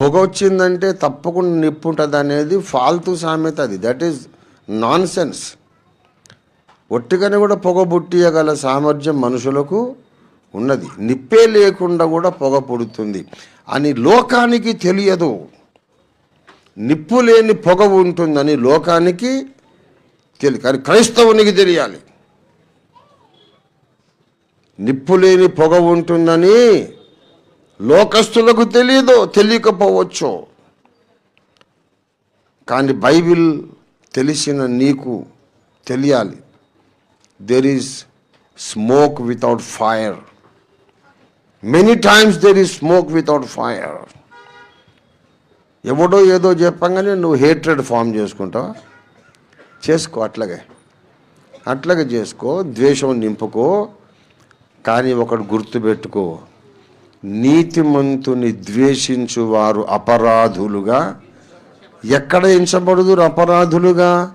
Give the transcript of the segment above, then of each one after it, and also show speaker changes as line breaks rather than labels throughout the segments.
పొగ వచ్చిందంటే తప్పకుండా నిప్పు ఉంటుంది అనేది ఫాల్తూ సామెత అది. దట్ ఈస్ నాన్ సెన్స్ ఒట్టిగానే కూడా పొగ పుట్టియగల సామర్థ్యం మనుషులకు ఉన్నది. నిప్పే లేకుండా కూడా పొగ పుడుతుంది. అని లోకానికి తెలియదు. నిప్పు లేని పొగ ఉంటుందని లోకానికి తెలియదు కానీ క్రైస్తవునికి తెలియాలి. నిప్పు లేని పొగ ఉంటుందని లోకస్తులకు తెలియదు తెలియకపోవచ్చు. కానీ బైబిల్ తెలిసిన నీకు తెలియాలి. There is smoke without fire many times there is smoke without fire ఎవడో ఏదో చెప్పంగానే నువ్వు హేట్రెడ్ ఫామ్ చేసుకుంటావు? చేసుకో అట్లాగే. అట్లాగే చేసుకో ద్వేషం నింపుకో కానీ ఒకటి గుర్తుపెట్టుకో. నీతిమంతుని ద్వేషించు వారు అపరాధులుగా ఎక్కడ ఎంచబడుదురు అపరాధులుగా?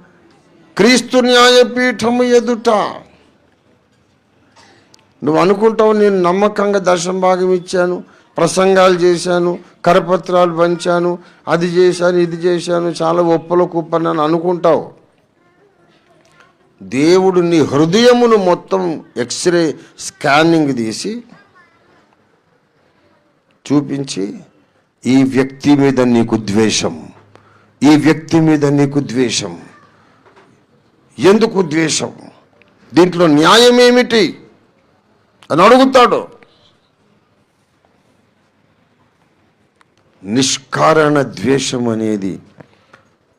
క్రీస్తు న్యాయపీఠము ఎదుట. నువ్వు అనుకుంటావు నేను నమ్మకంగా దర్శనం భాగం ఇచ్చాను ప్రసంగాలు చేశాను కరపత్రాలు పంచాను అది చేశాను ఇది చేశాను చాలా ఒప్పల కుప్పనని అనుకుంటావు. దేవుడు నీ హృదయమును మొత్తం ఎక్స్రే స్కానింగ్ తీసి చూపించి ఈ వ్యక్తి మీద నీకు ద్వేషం. ఈ వ్యక్తి మీద నీకు ద్వేషం. ఎందుకు ద్వేషం? దీంట్లో న్యాయం ఏమిటి? అని అడుగుతాడు. నిష్కారణ ద్వేషం అనేది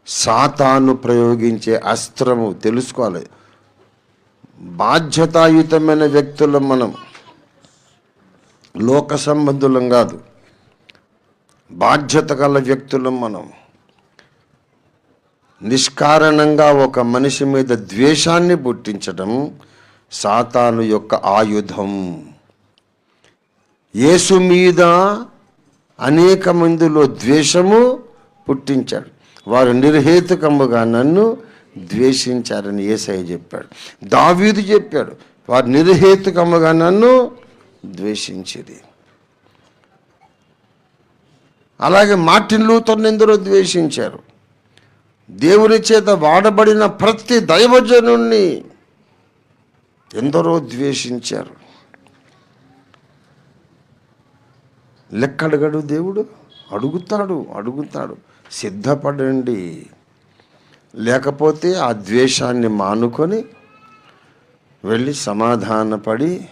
సాతాను ప్రయోగించే అస్త్రము. తెలుసుకోవాలి. బాధ్యతాయుతమైన వ్యక్తులం మనం. లోక సంబంధులం కాదు. బాధ్యత గల వ్యక్తులం మనం. నిష్కారణంగా ఒక మనిషి మీద ద్వేషాన్ని పుట్టించడం సాతాను యొక్క ఆయుధం. యేసు మీద అనేక మందిలో ద్వేషము పుట్టించాడు. వారు నిర్హేతుకముగా నన్ను ద్వేషించారని ఏసయ్య చెప్పాడు. దావీదు చెప్పాడు వారు నిర్హేతుకముగా నన్ను ద్వేషించేది. అలాగే మార్టిన్ లూథర్ని ఎందరో ద్వేషించారు. దేవుని చేత వాడబడిన ప్రతి దైవజనుణ్ణి ఎందరో ద్వేషించారు. లెక్క అడగడు దేవుడు? అడుగుతాడు అడుగుతాడు. సిద్ధపడండి. లేకపోతే ఆ ద్వేషాన్ని మానుకొని వెళ్ళి సమాధానపడి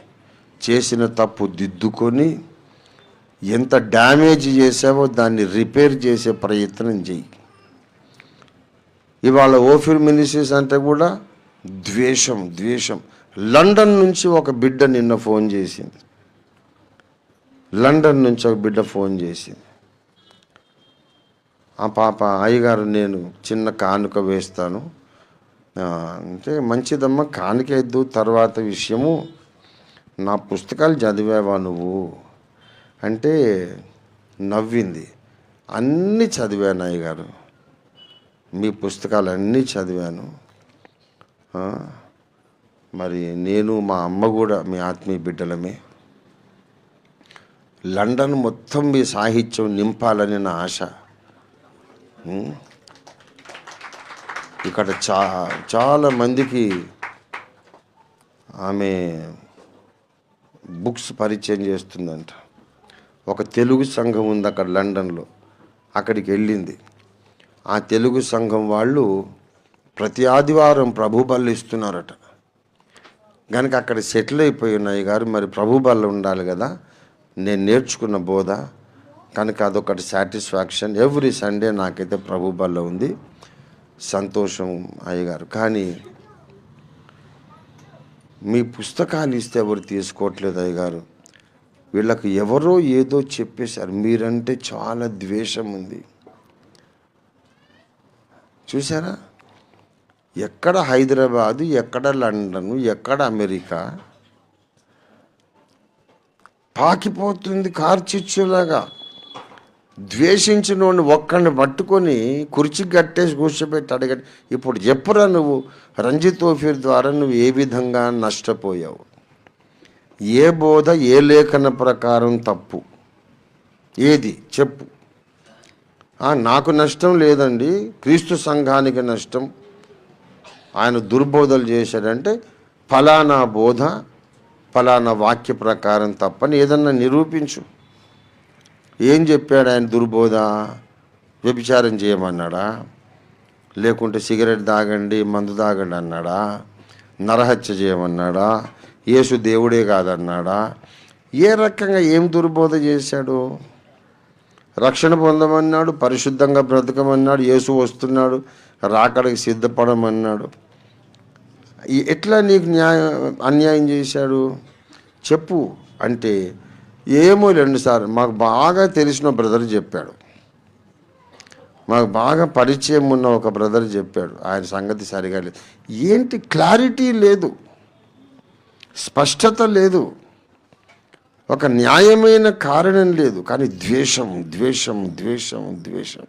చేసిన తప్పు దిద్దుకొని ఎంత డ్యామేజ్ చేసావో దాన్ని రిపేర్ చేసే ప్రయత్నం చెయ్యి. ఇవాళ ఓఫిర్ మినిస్ట్రీస్ అంటే కూడా ద్వేషం ద్వేషం. లండన్ నుంచి ఒక బిడ్డ నిన్న ఫోన్ చేసింది. లండన్ నుంచి ఒక బిడ్డ ఫోన్ చేసింది. ఆ పాప అయ్యగారు నేను చిన్న కానుక వేస్తాను. అంటే మంచిదమ్మా కానుక ఎద్దు తర్వాత విషయము నా పుస్తకాలు చదివావా నువ్వు? అంటే నవ్వింది. అన్నీ చదివాను అయ్యగారు మీ పుస్తకాలు అన్నీ చదివాను మరి నేను మా అమ్మ కూడా మీ ఆత్మీయ బిడ్డలమే. లండన్ మొత్తం మీ సాహిత్యం నింపాలని నా ఆశ. ఇక్కడ చా చాలా మందికి ఆమె బుక్స్ పరిచయం చేస్తుందంట. ఒక తెలుగు సంఘం ఉంది అక్కడ లండన్లో. అక్కడికి వెళ్ళింది. ఆ తెలుగు సంఘం వాళ్ళు ప్రతి ఆదివారం ప్రభు బళ్ళు ఇస్తున్నారట. కనుక అక్కడ సెటిల్ అయిపోయి ఉన్నాయి గారు మరి ప్రభుబల్ల ఉండాలి కదా? నేను నేర్చుకున్న బోధ. కనుక అదొకటి సాటిస్ఫాక్షన్. ఎవ్రీ సండే నాకైతే ప్రభు బల్ల ఉంది. సంతోషం అయ్యగారు. కానీ మీ పుస్తకాలు ఇస్తే ఎవరు తీసుకోవట్లేదు అయ్యగారు? వీళ్ళకు ఎవరో ఏదో చెప్పేశారు. మీరంటే చాలా ద్వేషం ఉంది. చూసారా ఎక్కడ హైదరాబాదు ఎక్కడ లండన్ ఎక్కడ అమెరికా? పాకిపోతుంది కార్చిచ్చులాగా. ద్వేషించిన ఒక్కడిని పట్టుకొని కుర్చీ కట్టేసి కూర్చోబెట్టి అడగండి ఇప్పుడు చెప్పురా నువ్వు రంజిత్ ఓఫీర్ ద్వారా నువ్వు ఏ విధంగా నష్టపోయావు? ఏ బోధ ఏ లేఖన ప్రకారం తప్పు? ఏది? చెప్పు. నాకు నష్టం లేదండి క్రీస్తు సంఘానికి నష్టం. ఆయన దుర్బోధలు చేశాడంటే ఫలానా బోధ ఫలానా వాక్య ప్రకారం తప్పని ఏదన్నా నిరూపించు. ఏం చెప్పాడు ఆయన దుర్బోధ? వ్యభిచారం చేయమన్నాడా? లేకుంటే సిగరెట్ తాగండి మందు తాగండి అన్నాడా? నరహత్య చేయమన్నాడా? యేసు దేవుడే కాదన్నాడా? ఏ రకంగా ఏం దుర్బోధ చేశాడు? రక్షణ పొందమన్నాడు పరిశుద్ధంగా బ్రతకమన్నాడు యేసు వస్తున్నాడు రాకడికి సిద్ధపడమన్నాడు. ఎట్లా నీకు న్యాయం అన్యాయం చేశాడు? చెప్పు. అంటే ఏమో లేండి సార్. మాకు బాగా తెలిసిన బ్రదర్ చెప్పాడు. మాకు బాగా పరిచయం ఉన్న ఒక బ్రదర్ చెప్పాడు. ఆయన సంగతి సరిగా లేదు. ఏంటి క్లారిటీ లేదు. స్పష్టత లేదు. ఒక న్యాయమైన కారణం లేదు. కానీ ద్వేషం ద్వేషం ద్వేషం ద్వేషం.